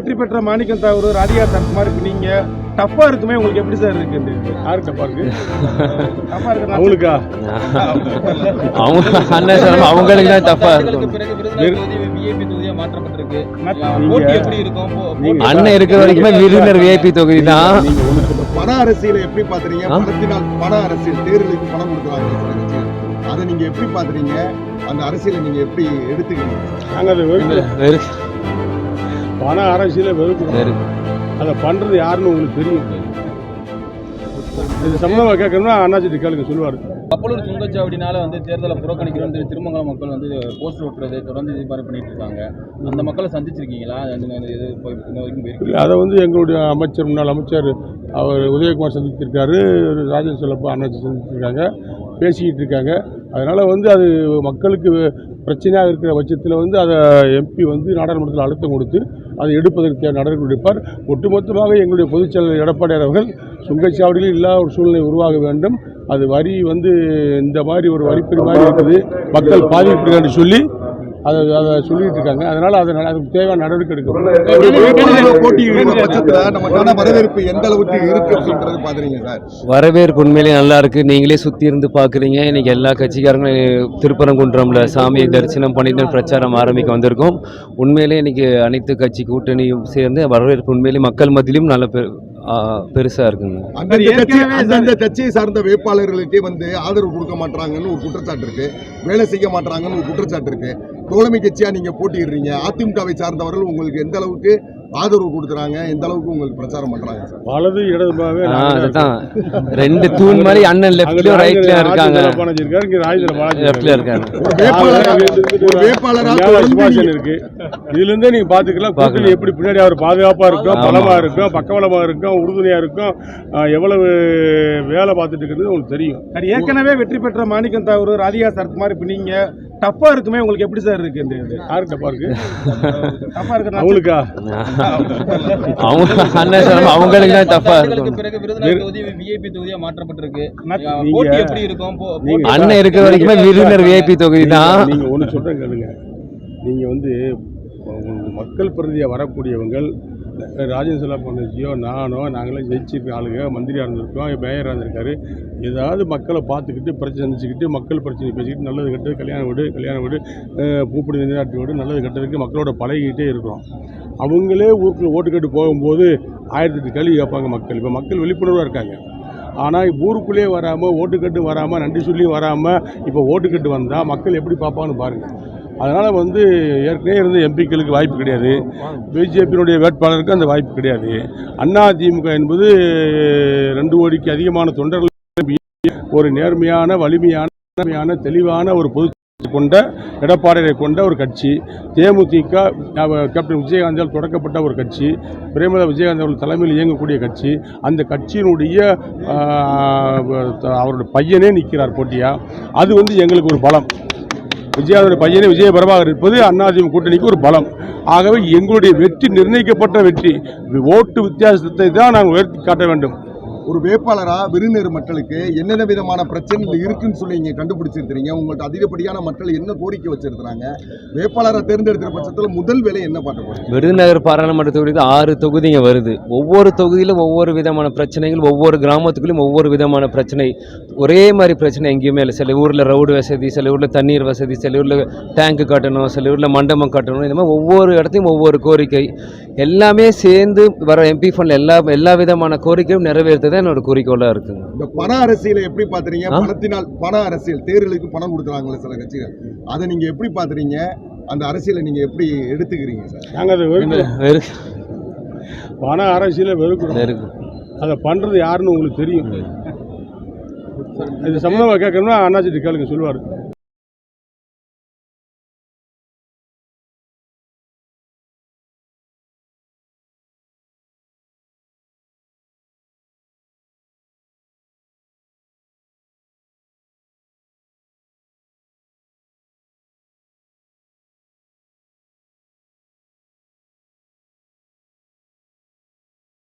வெற்றி பெற்ற மாணிக்கம் தாவூர் ராதிகா சரத்குமார் இப்போ நீங்க டஃப்பா இருக்குமே உங்களுக்கு எப்படி சார் இருக்கு இது? யாருக்கு தப்பா இருக்கு? டஃப்பா இருக்கு அவங்களுக்கா? அவங்க அண்ணன் அவங்களுக்கு தான் தேர்தலுக்கு இருக்கும். அண்ணன் இருக்கிற வரைக்குமே விருந்தினர் விஐபி தொகுதி தான். பண அரசியலை எப்படி பாக்குறீங்க ஆ? பணத்தினால் பண அரசியல் தேர்தலுக்கு பணம் கொடுக்குறாங்க. அதை நீங்க எப்படி பாக்குறீங்க அந்த அரசியலை நீங்க எப்படி எடுத்துக்கிறீங்க? பண அரசியல வெறுக்கிறோம் வெறு- அதை பண்றது யாருன்னு உங்களுக்கு தெரியும். இது சம்பந்தமா கேட்கணும்னா அண்ணாச்சி கேளுங்க சொல்லுவாரு. கப்பலூர் சுங்கச்சாவடினால வந்து தேர்தலை புறக்கணிக்கிறோம் திரு திருமங்கலம் மக்கள் வந்து போஸ்டர் ஒட்டுறது தொடர்ந்து இது மாதிரி பண்ணிட்டு இருக்காங்க. அந்த மக்களை சந்திச்சிருக்கீங்களா? இது போய் அதை வந்து எங்களுடைய அமைச்சர் முன்னாள் அமைச்சர் அவர் உதயகுமார் சந்தித்திருக்காரு ராஜேஷ் செல்லப்பா அண்ணாச்சி சந்திச்சிருக்காங்க. பேசிக்கிட்டு இருக்காங்க அதனால் வந்து அது மக்களுக்கு பிரச்சனையாக இருக்கிற பட்சத்தில் வந்து அதை எம்பி வந்து நாடாளுமன்றத்தில் அழுத்தம் கொடுத்து அதை எடுப்பதற்கு தேவை நடவடிக்கை எடுப்பார். ஒட்டுமொத்தமாக எங்களுடைய பொதுச் செயலர் எடப்பாடியார் அவர்கள் சுங்கச்சாவடியில் இல்லாத ஒரு சூழ்நிலை உருவாக வேண்டும். அது வரி வந்து இந்த மாதிரி ஒரு வரிப்பறி மாதிரி இருக்குது. மக்கள் பாதிப்பு சொல்லி அதை அதை சொல்லிட்டு இருக்காங்க அதனால் அதை நட- அதுக்கு தேவையான நடவடிக்கை எடுக்கணும். வரவேற்பு எந்த அளவுக்கு இருக்கு அப்படின்றது பாக்குறீங்க சார்? வரவேற்பு உண்மையிலேயே நல்லா இருக்கு. நீங்களே சுத்தி இருந்து பாக்குறீங்க. இன்னைக்கு எல்லா கட்சிக்காரங்களும் திருப்பரங்குன்றம்ல சாமியை தரிசனம் பண்ணிட்டு பிரச்சாரம் ஆரம்பிக்க வந்திருக்கோம். உண்மையிலேயே இன்னைக்கு அனைத்து கட்சி கூட்டணியும் சேர்ந்து வரவேற்பு உண்மையிலேயே மக்கள் மத்தியிலும் நல்ல பெருசா இருக்குங்க. அந்தந்த கட்சி அந்தந்த கட்சியை சார்ந்த வேட்பாளர்களுக்கே வந்து ஆதரவு கொடுக்க மாட்டாங்கன்னு ஒரு குற்றச்சாட்டு இருக்கு. வேலை செய்ய மாட்டாங்கன்னு ஒரு குற்றச்சாட்டு இருக்கு. தோழமை கட்சியா நீங்க போட்டியிடுறீங்க. அதிமுகவை சார்ந்தவர்கள் உங்களுக்கு எந்த அளவுக்கு ஆதரவு கொடுக்குறாங்க. எந்த அளவுக்கு உங்களுக்கு பிரச்சாரம் பண்றாங்க? வலது இடதுமாவே ஆ, அதுதான். ரெண்டு தூண் மாதிரி அண்ணன் லெஃப்ட்லயும் ரைட்லயும் இருக்காங்க. இருக்காரு இங்க ராஜேந்திர பாலாஜி லெஃப்ட்ல இருக்காங்க ஒரு வேட்பாளரா? ஒரு வேட்பாளரா மேல தொடர்ந்து சுபாஷன் இருக்கு இதுல இருந்தே நீங்க பாத்துக்கலாம். கூட்டணி. எப்படி பின்னாடி அவர் பாதுகாப்பா இருக்கும். பலமா இருக்கும் பக்கபலமா இருக்கும் உறுதுணையா இருக்கும் எவ்வளவு வேலை பார்த்துட்டு இருக்கிறது உங்களுக்கு தெரியும். ஏற்கனவே வெற்றி பெற்ற மாணிக்கம் தாவூர் ராதிகா சரத்குமார் இப்போ நீங்க டஃப்பா இருக்குமே உங்களுக்கு எப்படி சார் இருக்கு இந்த இது? யாருக்கு தப்பா இருக்கு? டஃப்பா இருக்கு அவங்களுக்கா? அவங்க அண்ணன் அவங்களுக்கு தான் தேர்தலுக்கு இருக்கும். பிறகு விருதுநகர் தொகுதி விஐபி தொகுதியா மாற்றப்பட்டிருக்கு. எப்படி இருக்கும்? அண்ணன் இருக்கிற வரைக்குமே விருந்தினர் விஐபி தொகுதி தான். நீங்க- நீங்க ஒண்ணு சொல்றேன் கேளுங்க. நீங்க வந்து மக்கள் பிரதியா வரக்கூடியவங்கள் ராஜேந்திர செல்லா நானோ நாங்களே ஜெயிச்சு ஆளுங்க மந்திரியாக இருந்திருக்கோம் மேயராக இருந்திருக்காரு. ஏதாவது மக்களை பார்த்துக்கிட்டு பிரச்சனை சந்திச்சுக்கிட்டு மக்கள் பிரச்சனை பேசிக்கிட்டு நல்லது கெட்டது கல்யாணம் வீடு கல்யாணம் வீடு பூப்படி நீராட்டு வீடு நல்லது கெட்டதுக்கு மக்களோட பழகிக்கிட்டே இருக்கிறோம். அவங்களே ஊருக்குள்ள ஓட்டு கேட்டு போகும்போது ஆயிரத்தி எட்டு கேள்வி கேட்பாங்க மக்கள். இப்போ மக்கள் விழிப்புணர்வாக இருக்காங்க. ஆனால் ஊருக்குள்ளேயே வராமல் ஓட்டுக்கட்டு வராமல் நன்றி சொல்லி வராமல் இப்போ ஓட்டுக்கட்டு வந்தால் மக்கள் எப்படி பார்ப்பாங்கன்னு பாருங்கள் அதனால் வந்து ஏற்கனவே இருந்த எம்பிக்களுக்கு வாய்ப்பு கிடையாது. பிஜேபியினுடைய வேட்பாளருக்கு அந்த வாய்ப்பு கிடையாது. அண்ணா திமுக என்பது ரெண்டு கோடிக்கு அதிகமான தொண்டர்கள் ஒரு நேர்மையான வலிமையான தெளிவான ஒரு பொது கொண்ட எடப்பாடியை கொண்ட ஒரு கட்சி. தேமுதிக கேப்டன் விஜயகாந்தால் தொடக்கப்பட்ட ஒரு கட்சி. பிரேமலா விஜயகாந்த் அவர்கள் தலைமையில் இயங்கக்கூடிய கட்சி. அந்த கட்சியினுடைய அவருடைய பையனே நிற்கிறார் போட்டியாக அது வந்து எங்களுக்கு ஒரு பலம். விஜயாவுடைய பையனை விஜய பிரபாகர் இருப்பது அதிமுக கூட்டணிக்கு ஒரு பலம். ஆகவே எங்களுடைய வெற்றி நிர்ணயிக்கப்பட்ட வெற்றி ஓட்டு வித்தியாசத்தை தான் நாங்கள் உயர்த்தி காட்ட வேண்டும். ஒரு வேட்பாளராக விருந்தினர் மக்களுக்கு என்னென்ன விதமான பிரச்சனைகள் இருக்குன்னு சொல்லி நீங்கள் கண்டுபிடிச்சிருக்கிறீங்க. உங்கள்கிட்ட அதிகப்படியான மக்கள் என்ன கோரிக்கை வச்சிருக்கிறாங்க? வேட்பாளரை தேர்ந்தெடுக்கிற பட்சத்தில் முதல் வேலை என்ன பார்க்க போகிறோம் விருதுநகர் பாராளுமன்ற தொகுதிக்கு ஆறு தொகுதிங்க வருது. ஒவ்வொரு தொகுதியிலும் ஒவ்வொரு விதமான பிரச்சனைகள் ஒவ்வொரு கிராமத்துக்குள்ளேயும் ஒவ்வொரு விதமான பிரச்சனை. ஒரே மாதிரி பிரச்சனை எங்கேயுமே இல்லை. சில ஊரில் ரவுடு வசதி சில ஊரில் தண்ணீர் வசதி சில ஊரில் டேங்க் கட்டணும் சில ஊரில் மண்டபம் கட்டணும். இந்த மாதிரி ஒவ்வொரு இடத்தையும் ஒவ்வொரு கோரிக்கை. எல்லாமே சேர்ந்து வர எம்பி ஃபண்ட் எல்லா எல்லா விதமான கோரிக்கையும் நிறைவேற்றுறது என்னோட குறிக்கோளாக இருக்குங்க. இந்த பண அரசியலை எப்படி ஆ? பணத்தினால் பண அரசியல் தேர்தலுக்கு பணம் கொடுக்குறாங்களே சில கட்சிகள். அதை நீங்க எப்படி பாக்குறீங்க அந்த அரசியலை நீங்க எப்படி எடுத்துக்கிறீங்க சார்? நாங்கள் அதை வெறுக்கிறோம். வெறு பண அரசியலை வெறுக்கிறோம். வெறுக்கு அதை பண்ணுறது யாருன்னு உங்களுக்கு தெரியும். இது சம்மந்தமாக கேட்கணும்னா அண்ணாச்சி கேளுங்க சொல்லுவார்.